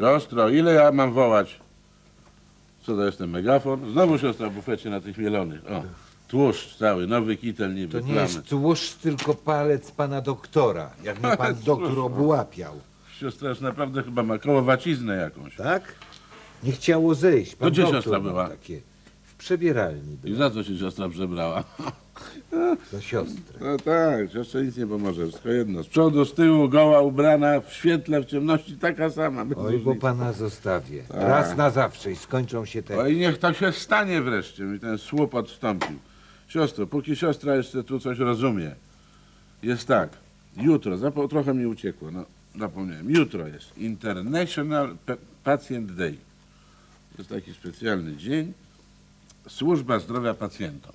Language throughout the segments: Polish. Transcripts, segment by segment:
Siostro, ile ja mam wołać? Co to jest ten megafon? Znowu siostra w bufecie na tych mielonych. O, tłuszcz cały, nowy kitel niby, To nie plamy. jest tłuszcz, tylko palec pana doktora, jak mnie pan doktor obłapiał. Siostra już naprawdę chyba ma kołowaciznę jakąś. Tak? Nie chciało zejść. Pan gdzie doktor siostra była? Takie w przebieralni I za co się siostra przebrała? Do siostry. No tak, siostrze nic nie pomoże, wszystko jedno. Z przodu, z tyłu, goła, ubrana, w świetle, w ciemności, taka sama. bez Oj, bo różnicy. pana zostawię. Tak. Raz na zawsze i skończą się te... Oj, niech to się stanie wreszcie, mi ten słup odstąpił. Siostro, póki siostra jeszcze tu coś rozumie, jest tak, jutro, zapo- trochę mi uciekło, no zapomniałem, jutro jest International Pe- Patient Day. To jest taki specjalny dzień, służba zdrowia pacjentom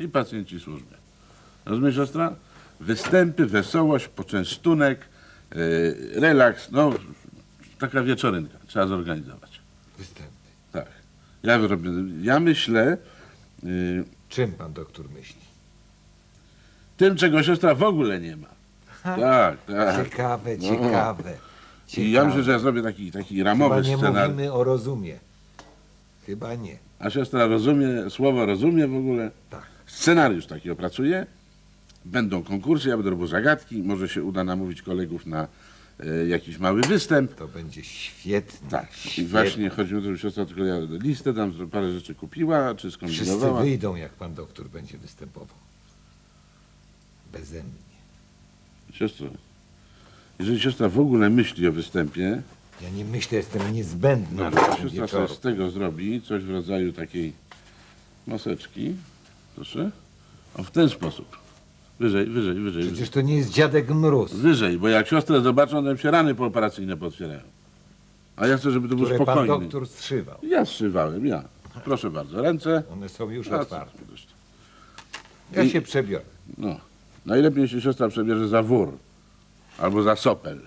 i pacjenci służby. Rozumiesz, siostra? Występy, wesołość, poczęstunek, yy, relaks, no taka wieczorynka trzeba zorganizować. Występy. Tak. Ja, robię, ja myślę y, Czym pan doktor myśli? tym, czego siostra w ogóle nie ma. Tak, tak. Ciekawe, No. ciekawe. I ja myślę, że ja zrobię taki, taki Chyba ramowy nie scenariusz. mówimy o rozumie. Chyba nie. A siostra rozumie, słowo rozumie w ogóle. Tak. Scenariusz taki opracuje. Będą konkursy, ja będę robił zagadki. Może się uda namówić kolegów na e, jakiś mały występ. To będzie świetne. Tak. I świetne. właśnie chodzi o to, że siostra tylko ja listę tam parę rzeczy kupiła, czy Wszyscy skombinowała. wyjdą, jak pan doktor będzie występował. Beze mnie. Siostro, jeżeli siostra w ogóle myśli o występie, Ja nie myślę, jestem niezbędny No, do tego siostra wieczoru. sobie z tego zrobi coś w rodzaju takiej maseczki. Proszę. O, w ten sposób. Wyżej, wyżej, wyżej. wyżej. Przecież to nie jest dziadek mróz, Wyżej, bo jak siostrę zobaczą, to im się rany pooperacyjne potwierają. A ja chcę, żeby to był które pan spokojny. doktor zszywał. Ja zszywałem, ja. Proszę bardzo, ręce. One są już A, otwarte. zresztą. Ja I- się przebiorę. No. Najlepiej się siostra przebierze za wór. Albo za sopel.